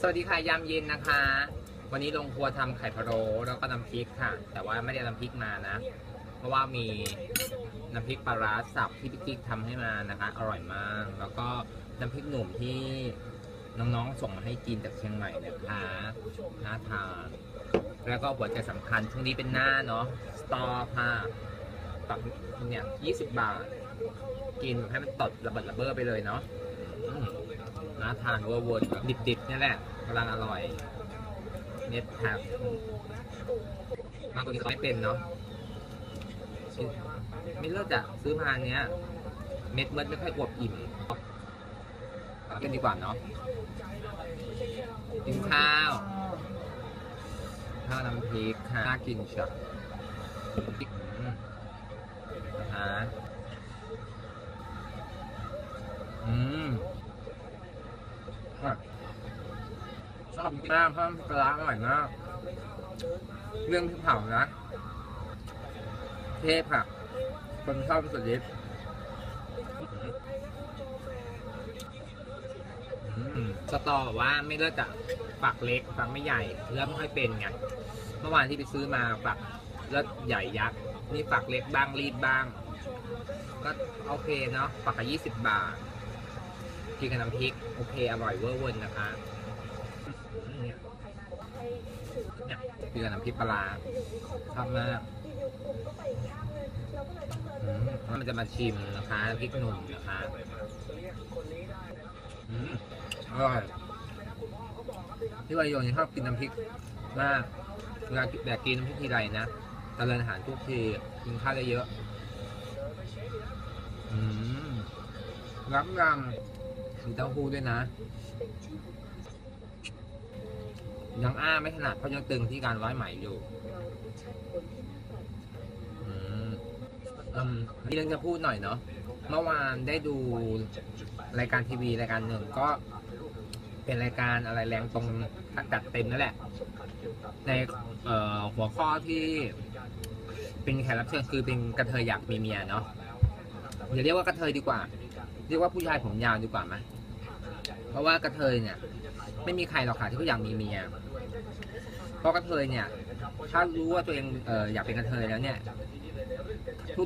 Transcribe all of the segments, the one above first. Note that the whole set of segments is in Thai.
สวัสดีค่ะยามเย็นนะคะ วันนี้ลงครัวทำไข่พะโล้แล้วก็น้ำพริกค่ะ แต่ว่าไม่ได้น้ำพริกมานะ เพราะว่ามีน้ำพริกปลาร้าสับที่พี่กิ๊กทำให้มานะคะ อร่อยมาก แล้วก็น้ำพริกหนุ่มที่น้องๆส่งมาให้กินจากเชียงใหม่นะคะน่าทานแล้วก็หัวใจสำคัญช่วงนี้เป็นหน้าเนาะสตอค่ะตักเนี่ย20บาท กินให้มันตดระเบิดระเบ้อไปเลยเนาะ อืมน่าทานเวอร์เวิร์ดแบบดิบๆนี่แหละกำลังอร่อย เน็ตแท็บมากกว่านี้เขาไม่เป็นเนาะไม่เลิกจะซื้อมาเนี้ย เม็ดเมิดไม่ค่อยอวบอิ่มกันดีกว่าเนาะกินข้าวข้าวน้ำพริกค่ะน่ากินเชียวอืมนะฮะ อืมช อบมากเพราะปลาร้าอร่อยมาก เรื่องพริกเผานะ เทพค่ะ คนชอบสุดฤทธิ์สตอแบบว่าไม่เลิกจะฝักเล็กฝักไม่ใหญ่เลือกไม่ค่อยเป็นไงเมื่อวานที่ไปซื้อมาฝักเลือดใหญ่ยักษ์นี่ฝักเล็กบ้างรีบบ้าง ก็โอเคเนาะฝักละยี่สิบบาทกินกับน้ำพริก โอเค อร่อยเวอร์เวินนะคะอืมเนี่ย เนี่ยกินกับน้ำพริกปลาชอบมากมันจะมาชิมนะคะน้ำพริกหนุ่มนะคะอืมอร่อยพี่วายโยนชอบกินน้ำพริกมากเวลาแบกกินน้ำพริกทีไรนะตะเลินอาหารทุกทีกินข้าวได้เยอะอืมรับรำมีเต้าหู้ด้วยนะ ยังอ้าไม่ถนัดเพราะยังตึงที่การร้อยไหมอยู่อืมอืมมีเรื่องจะพูดหน่อยเนาะเมื่อวานได้ดูรายการทีวีรายการหนึ่งก็เป็นรายการอะไรแรงตรงจัดเต็มนั่นแหละ ในหัวข้อที่เป็นแขกรับเชิญคือเป็นกระเทยอยากมีเมียเนาะอย่าเรียกว่ากระเทยดีกว่า เรียกว่าผู้ชายผมยาวดีกว่าไหมเพราะว่ากระเทยเนี่ย ไม่มีใครหรอกค่ะที่เขาอยากมีเมียเพราะกระเทยเนี่ย ถ้ารู้ว่าตัวเองเอออยากเป็นกระเทยแล้วเนี่ย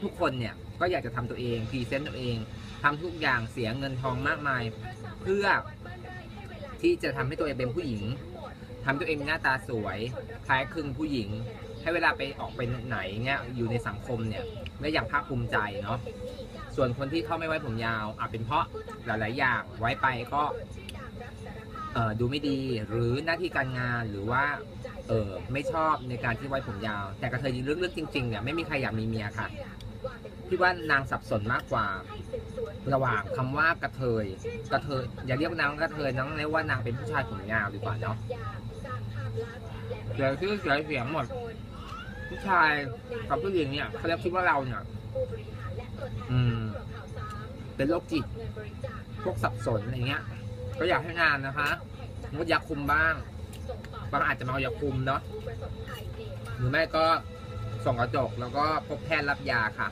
ทุกๆคนเนี่ยก็อยากจะทำตัวเองพรีเซนต์ตัวเองทำทุกอย่างเสียเงินทองมากมาย เพื่อที่จะทำให้ตัวเองเป็นผู้หญิงทำตัวเองหน้าตาสวยคล้ายคลึงผู้หญิง ให้เวลาไปออกไปไหนเนี่ยอยู่ในสังคมเนี่ยได้อย่างภาคภูมิใจเนาะส่วนคนที่เขาไม่ไว้ผมยาวอาจเป็นเพราะหลาย ๆ อย่างไว้ไปก็ ดูไม่ดีหรือหน้าที่การงานหรือว่าเออไม่ชอบในการที่ไว้ผมยาว แต่กระเทยเรื่องๆจริงๆเนี่ยไม่มีใครอยากมีเมียค่ะพี่ว่านางสับสนมากกว่า ระหว่างคำว่ากระเทยกระเทยอย่าเรียกนางกระเทยน้องเรียกว่านางเป็นผู้ชายผมยาวดีกว่าเนาะเสียชื่อเสียเสียงหมด ผู้ชายกับผู้หญิงเนี่ยเขาเรียกคิดว่าเราเนี่ยอืมเป็นโรคจิตพวกสับสนอะไรเงี้ย ก็อยากให้งานนะคะงดยาคุมบ้าง บางอาจจะเมายาคุมเนาะหรือไม่ก็ส่องกระจกแล้วก็พบแพทย์รับยาค่ะ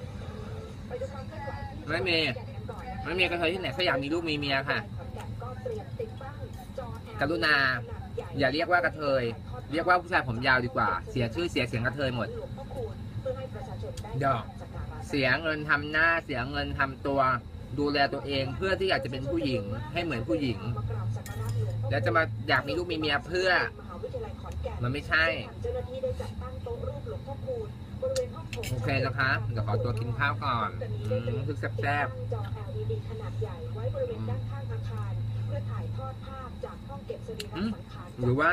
ไม่มีไม่มีกระเทยที่ไหนเขาอยากมีลูกมีเมียค่ะ กรุณา อย่าเรียกว่ากระเทย เรียกว่าผู้ชายผมยาวดีกว่า เสียชื่อเสียเสียงกระเทยหมดเดี๋ยวเสียเงินทำหน้าเสียเงินทำตัว ดูแลตัวเองเพื่อที่อยากจะเป็นผู้หญิงให้เหมือนผู้หญิง แล้วจะมาอยากมีลูกมีเมียเพื่อ มันไม่ใช่โอเคนะคะเดี๋ยวขอตัวกินข้าวก่อนอืมรู้สึกแซ่บหญ่ไว้บโอเคหรือถ่ายทอดภาพจากห้องเก็บสรีระสังขารๆหรือว่า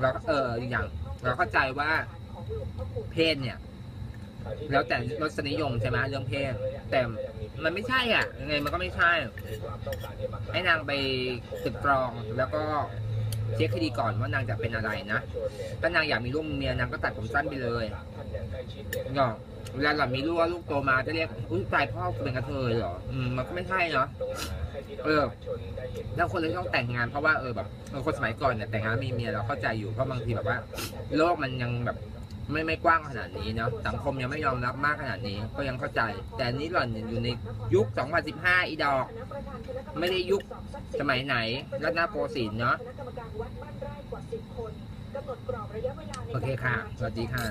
เราเอออย่างเราเข้าใจว่าเพศเนี่ย แล้วแต่รสนิยมใช่ไหมเรื่องเพศแต่มันไม่ใช่อะยังไงมันก็ไม่ใช่ ให้นางไปตึกตรองแล้วก็เช็คให้ดีก่อนว่านางจะเป็นอะไรนะถ้านางอยากมีลูกเมียนางก็ตัดผมสั้นไปเลยเนาะเวลาเรามีลูกลูกโตมาจะเรียกอุ้ยตายพ่อเป็นกระเทยเหรออืมมันก็ไม่ใช่เนาะเออ แล้วคนเลยต้องแต่งงานเพราะว่าเออแบบคนสมัยก่อนเนี่ยแต่งงานมีเมียเราเข้าใจอยู่เพราะบางทีแบบว่า โลกมันยังแบบ ไม่ไม่กว้างขนาดนี้เนาะสังคมยังไม่ยอมรับมากขนาดนี้ก็ยังเข้าใจ แต่นี้หล่อนอยู่ในยุค 2015 อีดอก ไม่ได้ยุคสมัยไหนรัตนโกสินทร์เนาะโอเคค่ะ สวัสดีค่ะ